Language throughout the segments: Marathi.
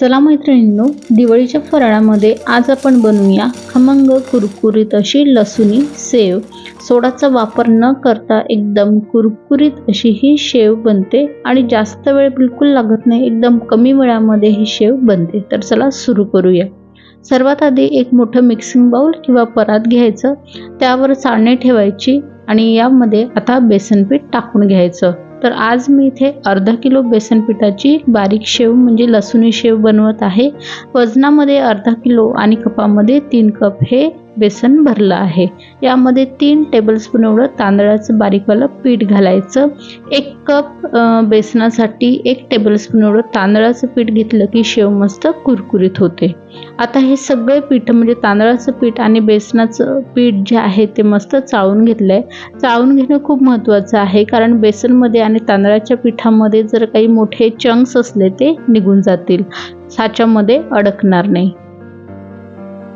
चला मैत्रिणींनो दिवाळीच्या फराळामध्ये आज आपण बनवूया खमंग कुरकुरीत अशी लसुणी सेव सोडाचा वापर न करता एकदम कुरकुरीत अशी ही शेव बनते आणि जास्त वेळ बिलकुल लागत नाही एकदम कमी वेळामध्ये ही शेव बनते. तर चला सुरू करूया. सर्वात आधी एक मोठं मिक्सिंग बाउल किंवा परात घ्यायचं त्यावर चाळणी ठेवायची आणि यामध्ये आता बेसनपीठ टाकून घ्यायचं. तर आज मी इथे अर्धा किलो बेसन पिठाची बारीक शेव म्हणजे लसुणी शेव बनवत आहे. वजनामध्ये अर्धा किलो आणि कपामध्ये तीन कप हे बेसन भरलं आहे. यामध्ये तीन टेबलस्पून एवढं तांदळाचं बारीकवालं पीठ घालायचं. एक कप बेसनासाठी एक टेबलस्पून एवढं तांदळाचं पीठ घेतलं की शेव मस्त कुरकुरीत होते. आता हे सगळे पीठ म्हणजे तांदळाचं पीठ आणि बेसनाचं पीठ जे आहे ते मस्त चाळून घेतलं आहे चाळून घेणं खूप महत्त्वाचं आहे कारण बेसनमध्ये आणि तांदळाच्या पिठामध्ये जर काही मोठे चंक्स असले ते निघून जातील. साच्यामध्ये अडकणार नाही.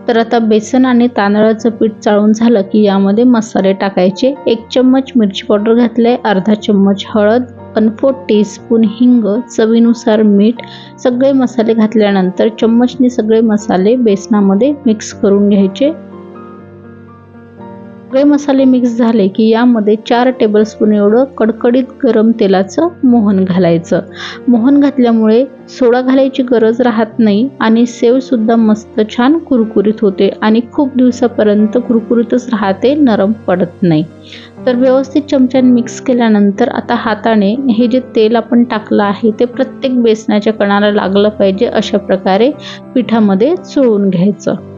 तर आता बेसन आणि तांदळाचं पीठ चाळून झालं की यामध्ये मसाले टाकायचे. एक चम्मच मिरची पावडर घातले अर्धा चम्मच हळद वन फोर टीस्पून हिंग चवीनुसार मीठ सगळे मसाले घातल्यानंतर चम्मचने सगळे मसाले बेसनामध्ये मिक्स करून घ्यायचे. सगळे मसाले मिक्स झाले की यामध्ये चार टेबलस्पून एवढं कडकडीत गरम तेलाचं मोहन घालायचं. मोहन घातल्यामुळे सोडा घालायची गरज राहत नाही आणि सेवसुद्धा मस्त छान कुरकुरीत होते आणि खूप दिवसापर्यंत कुरकुरीतच राहते नरम पडत नाही. तर व्यवस्थित चमच्याने मिक्स केल्यानंतर आता हाताने हे जे तेल आपण टाकलं आहे ते प्रत्येक बेसनाच्या कणाला लागलं पाहिजे अशा प्रकारे पिठामध्ये चोळून घ्यायचं.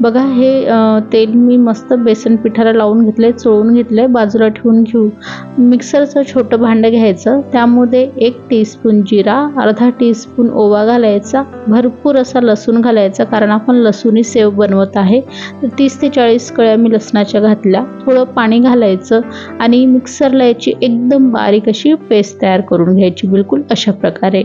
बघा हे तेल मी मस्त बेसन पिठाला लावून घेतलं आहे चोळून घेतलं आहे बाजूला ठेवून घेऊ. मिक्सरचं छोटं भांडं घ्यायचं त्यामध्ये एक टीस्पून जिरा अर्धा टीस्पून ओवा घालायचा भरपूर असा लसूण घालायचा कारण आपण लसूणी सेव बनवत आहे. तर तीस ते चाळीस कळ्या मी लसणाच्या घातल्या थोडं पाणी घालायचं आणि मिक्सरला याची एकदम बारीक अशी पेस्ट तयार करून घ्यायची बिलकुल अशा प्रकारे.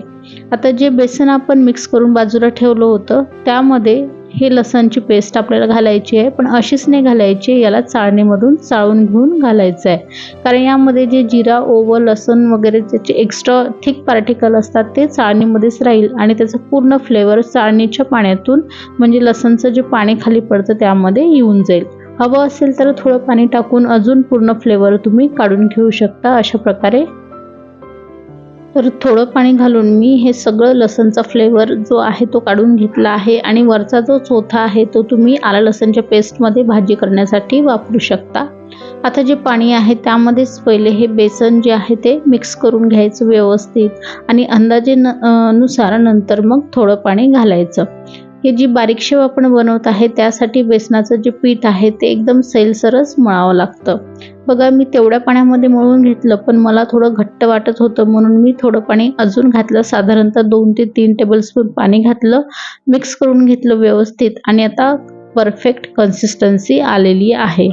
आता जे बेसन आपण मिक्स करून बाजूला ठेवलं होतं त्यामध्ये हे लसणची पेस्ट आपल्याला घालायची आहे. पण अशीच नाही घालायची याला चाळणीमधून चाळून घेऊन घालायचं आहे कारण यामध्ये जे जिरा ओवं लसण वगैरे त्याचे एक्स्ट्रा थिक पार्टिकल असतात ते चाळणीमध्येच राहील. आणि त्याचं पूर्ण फ्लेवर चाळणीच्या पाण्यातून म्हणजे लसणचं जे पाणी खाली पडतं त्यामध्ये येऊन जाईल. हवं असेल तर थोडं पाणी टाकून अजून पूर्ण फ्लेवर तुम्ही काढून घेऊ शकता अशा प्रकारे. तर थोडं पाणी घालून मी हे सगळं लसणचा फ्लेवर जो आहे तो काढून घेतला आहे आणि वरचा जो चोथा आहे तो तुम्ही आला लसणच्या पेस्टमध्ये भाजी करण्यासाठी वापरू शकता. आता जे पाणी आहे त्यामध्येच पहिले हे बेसन जे आहे ते मिक्स करून घ्यायचं व्यवस्थित आणि अंदाजे न नुसार नंतर मग थोडं पाणी घालायचं. हे जी बारीक शेव आपण बनवत आहे त्यासाठी बेसनाचं जे पीठ आहे ते एकदम सैलसरच मळावं लागतं. बघा मी तेवढ्या पाण्यामध्ये मळून घेतलं पण मला थोडं घट्ट वाटत होतं म्हणून मी थोडं पाणी अजून घातलं. साधारणतः दोन ते तीन टेबलस्पून पाणी घातलं मिक्स करून घेतलं व्यवस्थित. आणि आता परफेक्ट कन्सिस्टन्सी आलेली आहे.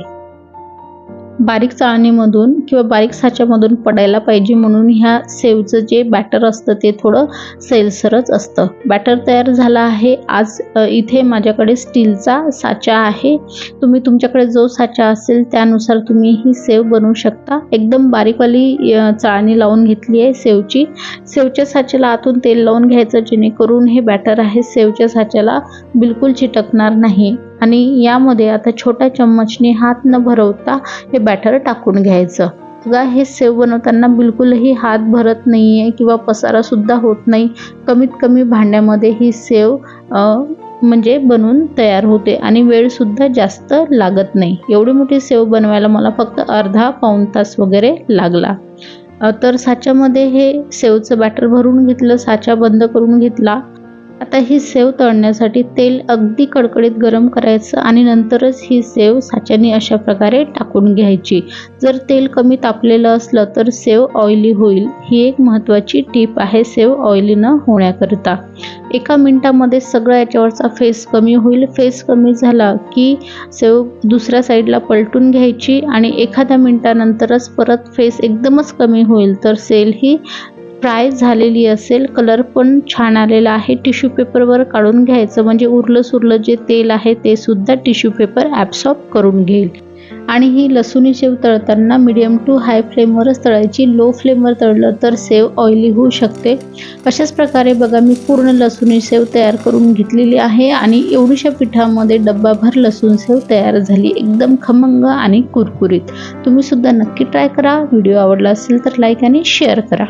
बारीक चाळणीमधून किंवा बारीक साच्यामधून पडायला पाहिजे म्हणून ह्या सेवचं जे बॅटर असतं ते थोडं सैलसरच असतं. बॅटर तयार झालं आहे. आज इथे माझ्याकडे स्टीलचा साचा आहे. तुम्ही तुमच्याकडे जो साचा असेल त्यानुसार तुम्ही ही सेव बनवू शकता. एकदम बारीकवाली चाळणी लावून घेतली आहे सेवची सेवच्या साच्याला आतून तेल लावून घ्यायचं जेणेकरून हे बॅटर आहे सेवच्या साच्याला बिलकुल चिटकणार नाही. आणि यामध्ये आता छोट्या चम्मचने हात न भरवता हे बॅटर टाकून घ्यायचं. बघा हे सेव बनवताना बिलकुलही हात भरत नाही आहे किंवा पसारासुद्धा होत नाही. कमीत कमी भांड्यामध्ये ही सेव म्हणजे बनवून तयार होते आणि वेळसुद्धा जास्त लागत नाही. एवढी मोठी सेव बनवायला मला फक्त अर्धा पाऊण तास वगैरे लागला. तर साच्यामध्ये हे सेवचं बॅटर भरून घेतलं साचा बंद करून घेतला. आता ही सेव तळण्यासाठी तेल अगदी कडकडीत गरम करायचं आणि नंतरच ही सेव साच्याने अशा प्रकारे टाकून घ्यायची. जर तेल कमी तापलेलं असलं तर सेव ऑइली होईल. ही एक महत्त्वाची टीप आहे सेव ऑइली न होण्याकरिता. एका मिनटामध्ये सगळा याच्यावरचा फेस कमी होईल. फेस कमी झाला की सेव दुसऱ्या साईडला पलटून घ्यायची आणि एखाद्या मिनटानंतरच परत फेस एकदमच कमी होईल. तर सेल ही फ्राय झालेली असेल कलर पण छान आलेला आहे. टिश्यू पेपरवर काढून घ्यायचं. म्हणजे उरलं सुरलं जे तेल आहे ते सुद्धा टिश्यू पेपर ॲब्सॉर्ब करून घेईल. आणि ही लसूणी शेव तळताना मिडियम टू हाय फ्लेमवरच तळायची. लो फ्लेमवर तळलं तर सेव ऑइली होऊ शकते. अशाच प्रकारे बघा मी पूर्ण लसूणी सेव तयार करून घेतलेली आहे. आणि एवढीशा पिठामध्ये डब्बाभर लसूण सेव तयार झाली. एकदम खमंग आणि कुरकुरीत. तुम्ही सुद्धा नक्की ट्राय करा. व्हिडिओ आवडला असेल तर लाईक आणि शेअर करा.